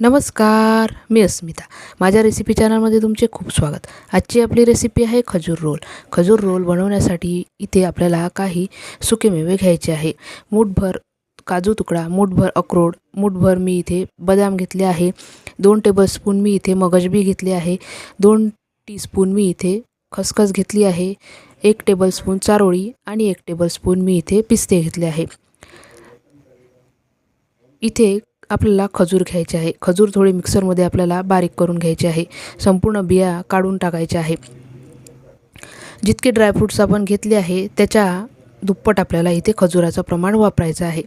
नमस्कार मी अस्मिता. माझ्या रेसिपी चॅनलमध्ये तुमचे खूप स्वागत. आजची आपली रेसिपी आहे खजूर रोल. खजूर रोल बनवण्यासाठी इथे आपल्याला काही सुकेमेवे घ्यायचे आहे. मूठभर काजू तुकडा मूठभर अक्रोड मूठभर मी इथे बदाम घेतले आहे. दोन टेबलस्पून मी इथे मगजबी घेतले आहे. दोन टीस्पून मी इथे खसखस घेतली आहे. एक टेबलस्पून चारोळी आणि एक टेबलस्पून मी इथे पिस्ते घेतले आहे. इथे आपल्याला खजूर घ्यायचे आहे. खजूर थोडे मिक्सरमध्ये आपल्याला बारीक करून घ्यायचे आहे. संपूर्ण बिया काढून टाकायच्या आहे. जितके ड्रायफ्रूट्स आपण घेतले आहे त्याच्या दुप्पट आपल्याला इथे खजुराचं प्रमाण वापरायचं आहे.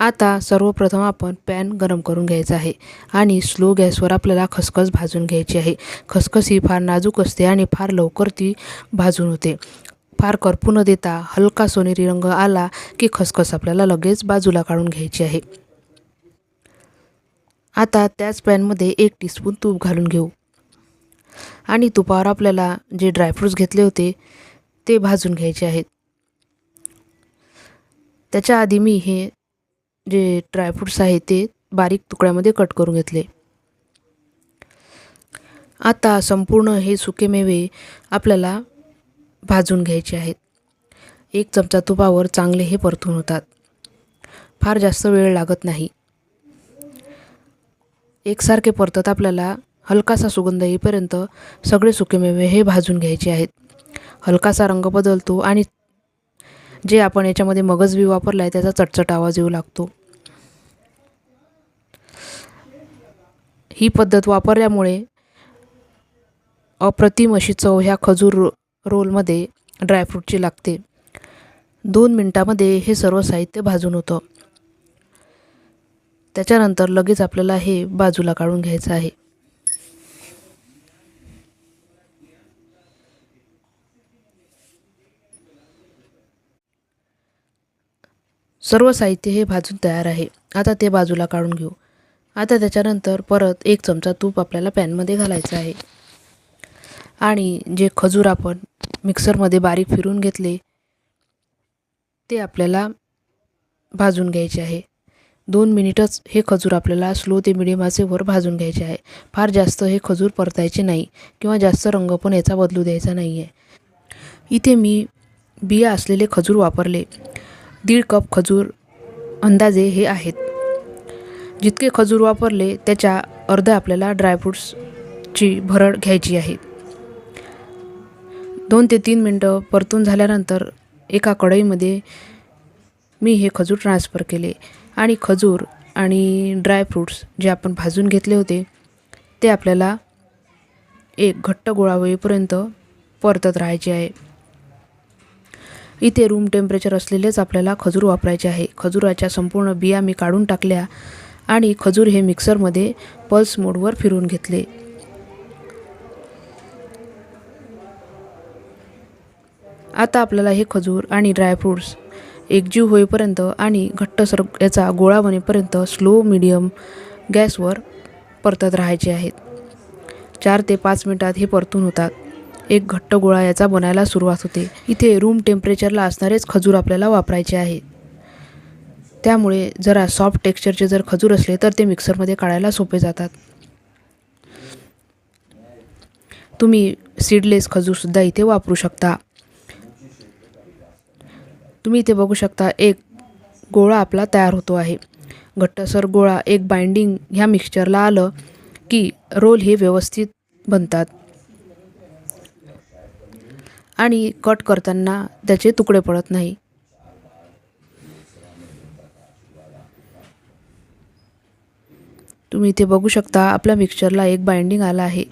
आता सर्वप्रथम आपण पॅन गरम करून घ्यायचा आहे आणि स्लो गॅसवर आपल्याला खसखस भाजून घ्यायची आहे. खसखस ही फार नाजूक असते आणि फार लवकर ती भाजून होते. फार करपू न देता हलका सोनेरी रंग आला की खसखस आपल्याला लगेच बाजूला काढून घ्यायची आहे. आता त्याच पॅनमध्ये एक टीस्पून तूप घालून घेऊ. आणि तुपावर आपल्याला जे ड्रायफ्रूट्स घेतले होते ते भाजून घ्यायचे आहेत. त्याच्या आधी मी हे जे ड्रायफ्रूट्स आहेत ते बारीक तुकड्यामध्ये कट करून घेतले. आता संपूर्ण हे सुकेमेवे आपल्याला भाजून घ्यायचे आहेत. एक चमचा तुपावर चांगले हे परतून होतात. फार जास्त वेळ लागत नाही. एकसारखे परतत आपल्याला हलकासा सुगंध येईपर्यंत सगळे सुकेमेवे हे भाजून घ्यायचे आहेत. हलकासा रंग बदलतो आणि जे आपण याच्यामध्ये मगज बी वापरला आहे त्याचा चटचट आवाज येऊ लागतो. ही पद्धत वापरल्यामुळे अप्रतिम अशी चव ह्या खजूर रो रोलमध्ये ड्रायफ्रूटची लागते. दोन मिनटामध्ये हे सर्व साहित्य भाजून होतं. त्याच्यानंतर लगेच आपल्याला हे बाजूला काढून घ्यायचं आहे. सर्व साहित्य हे भाजून तयार आहे. आता ते बाजूला काढून घेऊ. आता त्याच्यानंतर परत एक चमचा तूप आपल्याला पॅनमध्ये घालायचं आहे. आणि जे खजूर आपण मिक्सरमध्ये बारीक फिरून घेतले ते आपल्याला भाजून घ्यायचे आहे. दोन मिनिटच हे खजूर आपल्याला स्लो ते मिडियम आचेवर भाजून घ्यायचे आहे. फार जास्त हे खजूर परतायचे नाही किंवा जास्त रंग पण याचा बदलू द्यायचा नाही आहे इथे मी बिया असलेले खजूर वापरले. दीड कप खजूर अंदाजे हे आहेत. जितके खजूर वापरले त्याच्या अर्ध आपल्याला ड्रायफ्रूट्सची भरड घ्यायची आहे. दोन ते तीन मिनटं परतून झाल्यानंतर एका कढईमध्ये मी हे खजूर ट्रान्सफर केले. आणि खजूर आणि ड्रायफ्रूट्स जे आपण भाजून घेतले होते ते आपल्याला एक घट्ट गोळा होईपर्यंत परतत राहायचे आहे. इथे रूम टेम्परेचर असलेलेच आपल्याला खजूर वापरायचे आहे. खजुराच्या संपूर्ण बिया मी काढून टाकल्या आणि खजूर हे मिक्सरमध्ये पल्स मोडवर फिरून घेतले. आता आपल्याला हे खजूर आणि ड्रायफ्रूट्स एकजीव होईपर्यंत आणि घट्टसर याचा गोळा बनेपर्यंत स्लो मिडियम गॅसवर परतत राहायचे आहेत. चार ते पाच मिनटात हे परतून होतात. एक घट्ट गोळा याचा बनायला सुरुवात होते. इथे रूम टेम्परेचरला असणारेच खजूर आपल्याला वापरायचे आहे त्यामुळे जरा सॉफ्ट टेक्स्चरचे जर खजूर असले तर ते मिक्सरमध्ये काढायला सोपे जातात. तुम्ही सीडलेस खजूरसुद्धा इथे वापरू शकता. तुम्ही इथे बघू शकता एक गोळा आपला तयार होतो आहे. घट्टसर गोळा एक बाइंडिंग ह्या मिक्सचरला आलं की रोल हे व्यवस्थित बनतात. आणि कट करताना त्याचे तुकडे पडत नाही. तुम्ही इथे बघू शकता आपल्या मिक्सचरला एक बाइंडिंग आला आहे.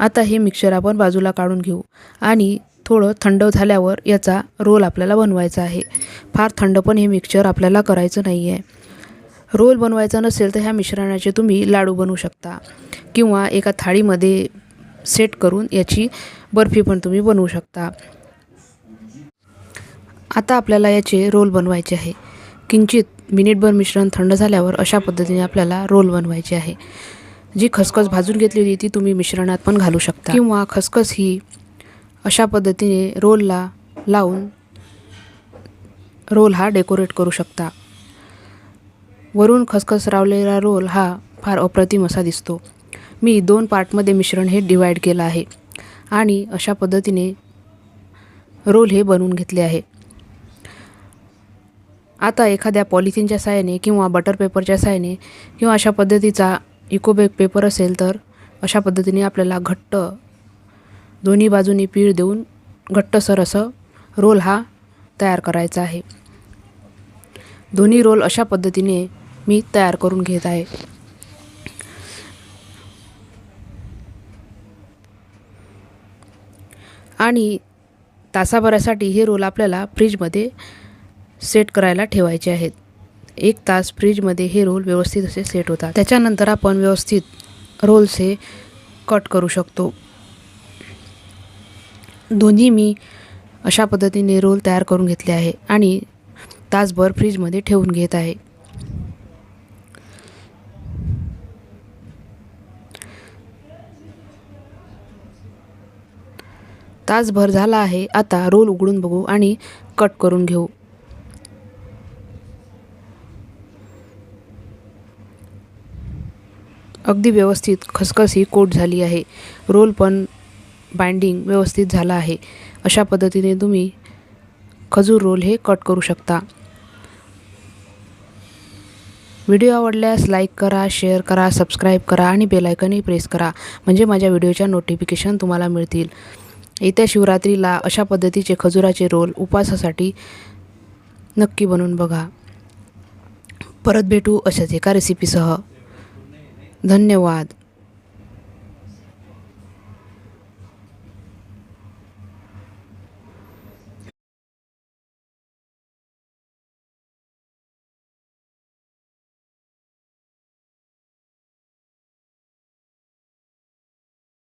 आता हे मिक्सर आपण बाजूला काढून घेऊ. आणि थोडं थंड झाल्यावर याचा रोल आपल्याला बनवायचा आहे. फार थंड पण हे मिक्सचर आपल्याला करायचं नाही आहे रोल बनवायचा नसेल तर ह्या मिश्रणाचे तुम्ही लाडू बनवू शकता. किंवा एका थाळीमध्ये सेट करून याची बर्फी पण तुम्ही बनवू शकता. आता आपल्याला याचे रोल बनवायचे आहे. किंचित मिनिटभर मिश्रण थंड झाल्यावर अशा पद्धतीने आपल्याला रोल बनवायचे आहे. जी खसखस भाजून घेतलेली ती तुम्ही मिश्रणात पण घालू शकता. किंवा खसखस ही अशा पद्धतीने रोलला लावून रोल हा डेकोरेट करू शकता. वरून खसखस रावलेला रोल हा फार अप्रतिम असा दिसतो. मी दोन पार्टमध्ये मिश्रण हे डिवाईड केलं आहे आणि अशा पद्धतीने रोल हे बनवून घेतले आहे. आता एखाद्या पॉलिथिनच्या साहाय्याने किंवा बटर पेपरच्या साहाय्याने किंवा अशा पद्धतीचा इकोबेक पेपर असेल तर अशा पद्धतीने आपल्याला घट्ट दोन्ही बाजूनी पीळ देऊन घट्टसर असं रोल हा तयार करायचा आहे. दोन्ही रोल अशा पद्धतीने मी तयार करून घेत आहे. आणि तासाभरासाठी हे रोल आपल्याला फ्रीजमध्ये सेट करायला ठेवायचे आहेत. एक तास फ्रीजमध्ये हे रोल व्यवस्थित असे सेट होतात. त्याच्यानंतर आपण व्यवस्थित रोल्स हे कट करू शकतो. दोन्ही मी अशा पद्धतीने रोल तयार करून घेतले आहे आणि तासभर फ्रीजमध्ये ठेवून घेत आहे. तासभर झाला आहे. आता रोल उघडून बघू आणि कट करून घेऊ. अगदी व्यवस्थित खसखस ही कोट झाली आहे. रोल पण बाइंडिंग व्यवस्थित झालं आहे. अशा पद्धतीने तुम्ही खजूर रोल हे कट करू शकता. व्हिडिओ आवडल्यास लाईक करा शेअर करा सबस्क्राईब करा आणि बेलायकनही प्रेस करा. म्हणजे माझ्या व्हिडिओच्या नोटिफिकेशन तुम्हाला मिळतील. येत्या शिवरात्रीला अशा पद्धतीचे खजुराचे रोल उपवासासाठी नक्की बनवून बघा. परत भेटू अशाच एका रेसिपीसह धन्यवाद.